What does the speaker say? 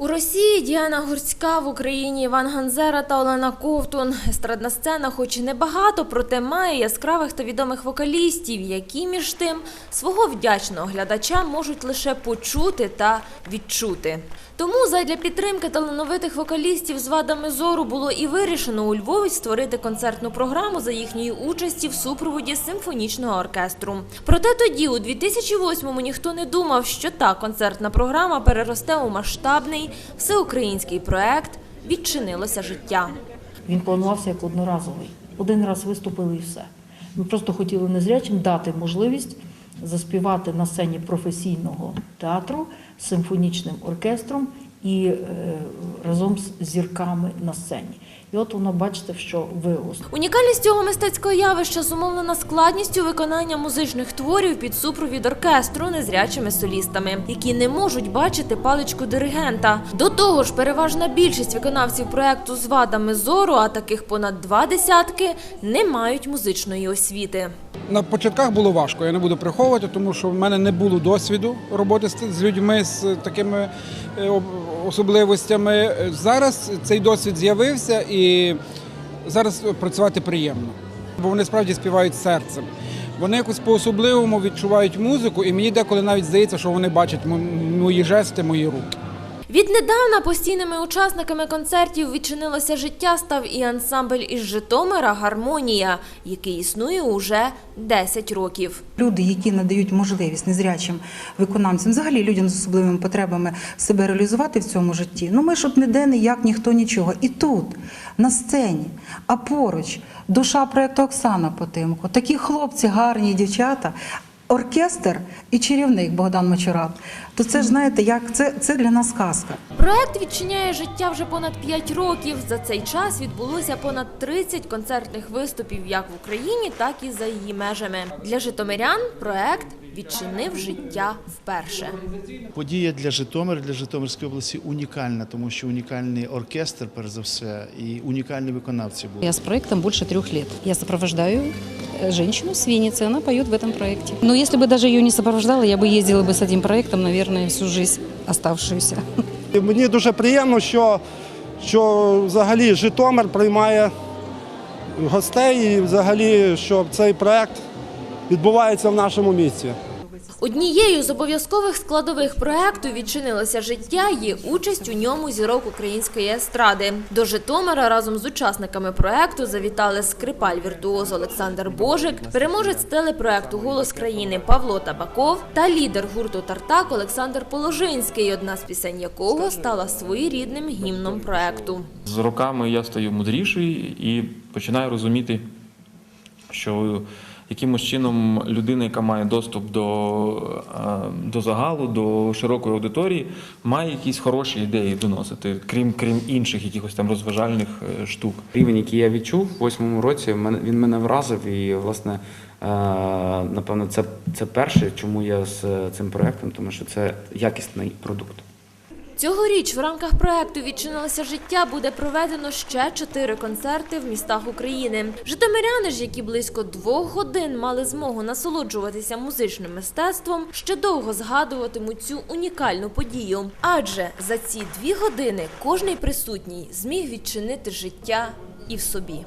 У Росії Діана Гурська, в Україні Іван Ганзера та Олена Ковтун. Естрадна сцена, хоч і небагато, проте має яскравих та відомих вокалістів, які між тим свого вдячного глядача можуть лише почути та відчути. Тому задля підтримки талановитих вокалістів з вадами зору було і вирішено у Львові створити концертну програму за їхньої участі в супроводі симфонічного оркестру. Проте тоді, у 2008-му, ніхто не думав, що та концертна програма переросте у масштабний всеукраїнський проект Відчинилося життя. Він планувався як одноразовий. Один раз виступили і все. Ми просто хотіли незрячим дати можливість заспівати на сцені професійного театру з симфонічним оркестром і е, разом з зірками на сцені. І от воно, бачите, що виросло. Унікальність цього мистецького явища зумовлена складністю виконання музичних творів під супровід оркестру незрячими солістами, які не можуть бачити паличку диригента. До того ж, переважна більшість виконавців проекту з вадами зору, а таких понад два десятки, не мають музичної освіти. На початках було важко, я не буду приховувати, тому що в мене не було досвіду роботи з людьми з такими е, особливостями. Зараз цей досвід з'явився і зараз працювати приємно. Бо вони справді співають серцем. Вони якось по-особливому відчувають музику, і мені деколи навіть здається, що вони бачать мої жести, мої руки. Віднедавна постійними учасниками концертів відчинилося життя став і ансамбль із Житомира Гармонія, який існує уже 10 років. Люди, які надають можливість незрячим виконавцям, взагалі людям з особливими потребами себе реалізувати в цьому житті. Ну ми ж от ніде ніяк ніхто нічого. І тут, на сцені, а поруч душа проєкту Оксана Потимко, такі хлопці, гарні дівчата. Оркестр і чарівник Богдан Мачурак. То це ж знаєте, як це, це для нас казка. Проект відчиняє життя вже понад 5 років. За цей час відбулося понад 30 концертних виступів як в Україні, так і за її межами. Для житомирян проект відчинив життя вперше. Подія для Житомира, для Житомирської області унікальна, тому що унікальний оркестр, перш за все, і унікальні виконавці були. Я с проектом больше трех лет. Я сопровождаю э, женщину с Винницы, она поет в этом проекте. Но если бы даже ее не сопровождала, я бы ездила бы с этим проектом, наверное, всю жизнь оставшуюся. І Мені дуже приємно, що, що взагалі Житомир приймає гостей і взагалі, що цей проект відбувається в нашому місті. Однією з обов'язкових складових проекту відчинилося життя є участь у ньому зірок української естради. До Житомира разом з учасниками проекту завітали скрипаль віртуоз Олександр Божик, переможець телепроекту Голос країни Павло Табаков та лідер гурту Тартак Олександр Положинський, одна з пісень якого стала своєрідним гімном проекту. З роками я стаю мудріший і починаю розуміти, що якимось чином людина, яка має доступ до, е, до загалу, до широкої аудиторії, має якісь хороші ідеї доносити, крім, крім інших якихось там розважальних е, штук. Рівень, який я відчув в восьмому році, він мене вразив. І, власне, е, напевно, це, це перше, чому я з цим проектом, тому що це якісний продукт. Цьогоріч в рамках проекту «Відчинилося життя» буде проведено ще чотири концерти в містах України. Житомиряни ж, які близько двох годин мали змогу насолоджуватися музичним мистецтвом, ще довго згадуватимуть цю унікальну подію. Адже за ці дві години кожний присутній зміг відчинити життя і в собі.